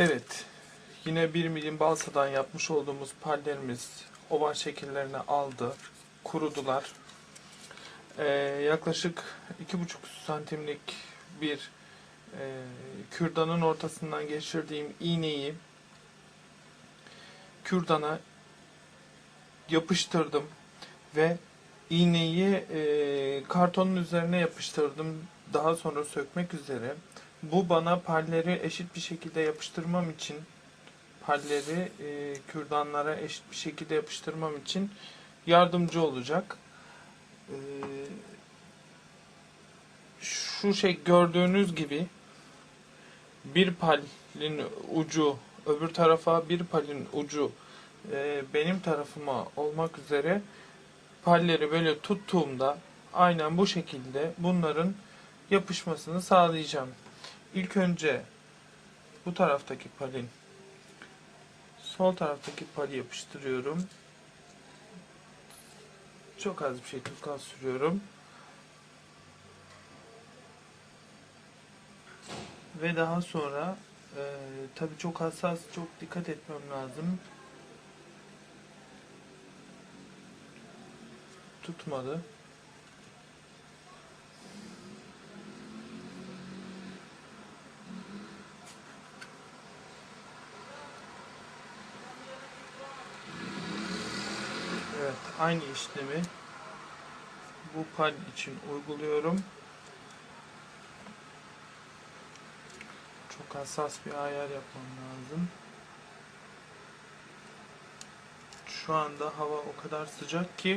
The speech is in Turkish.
Evet. Yine bir milim balsadan yapmış olduğumuz pallerimiz oval şekillerini aldı. Kurudular. Ee, yaklaşık iki buçuk santimlik bir e, kürdanın ortasından geçirdiğim iğneyi kürdana yapıştırdım ve iğneyi e, kartonun üzerine yapıştırdım daha sonra sökmek üzere. Bu bana palleri eşit bir şekilde yapıştırmam için palleri e, kürdanlara eşit bir şekilde yapıştırmam için yardımcı olacak. E, şu şey gördüğünüz gibi bir palin ucu öbür tarafa bir palin ucu e, benim tarafıma olmak üzere palleri böyle tuttuğumda aynen bu şekilde bunların yapışmasını sağlayacağım. İlk önce bu taraftaki palin sol taraftaki pali yapıştırıyorum. Çok az bir şey tutkal sürüyorum. Ve daha sonra e, tabi çok hassas, çok dikkat etmem lazım. Tutmadı. Evet, aynı işlemi bu pal için uyguluyorum. Çok hassas bir ayar yapmam lazım. Şu anda hava o kadar sıcak ki